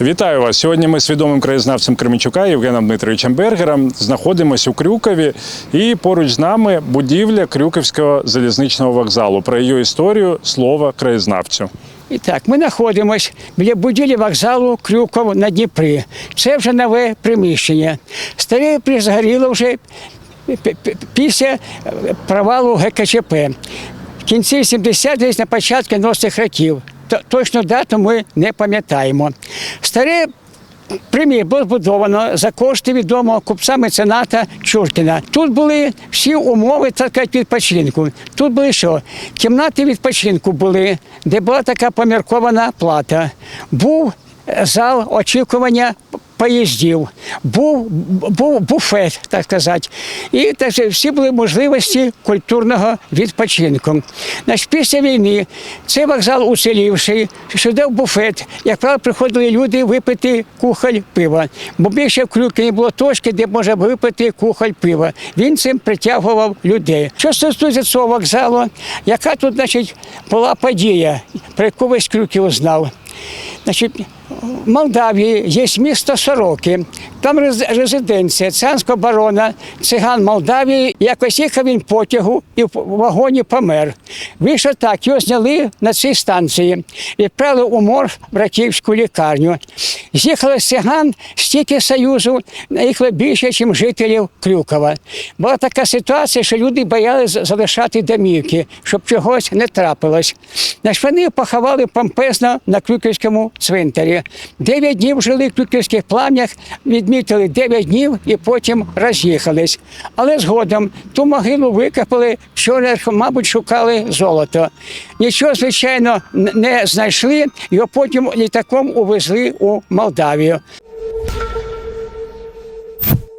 Вітаю вас. Сьогодні ми з відомим краєзнавцем Кременчука Євгеном Дмитровичем Бергером знаходимося у Крюкові і поруч з нами будівля Крюківського залізничного вокзалу. Про її історію слово краєзнавцю. І так, ми знаходимося біля будівлі вокзалу Крюков на Дніпрі. Це вже нове приміщення. Старе призгоріло вже пі- пі- після е, провалу ГКЧП. В кінці 70-х, десь на початку 90-х років. Точну дату ми не пам'ятаємо. Старе Примір було збудовано за кошти відомого купця мецената Чуркіна. Тут були всі умови так сказати, відпочинку. Тут були що? Кімнати відпочинку були, де була така поміркована плата. Був е, зал очікування поїздів, був, був буфет, так сказати. І так, всі були можливості культурного відпочинку. Значить, після війни цей вокзал уцілівший, сюди в буфет, як правило, приходили люди випити кухоль пива. Бо більше в Крюки не було точки, де можна випити кухоль пива. Він цим притягував людей. Що стосується цього вокзалу, яка тут, значить, була подія, про яку весь Крюків знав. Значить, в Молдавії є місто Сороки, там резиденція царського барона, циган Молдавії. Якось їхав він потягу і в вагоні помер. Вийшов так, його зняли на цій станції, відправили у морг в Раківську лікарню. З'їхало з циган стільки союзу, наїхало більше, ніж жителів Крюкова. Була така ситуація, що люди боялися залишати домівки, щоб чогось не трапилось. Значить, вони поховали помпезно на Крюківському цвинтарі. Дев'ять днів жили в Крюківських плавнях, відмітили дев'ять днів і потім роз'їхались. Але згодом ту могилу викопали, що, мабуть, шукали золото. Нічого, звичайно, не знайшли, його потім літаком увезли у Moldávia.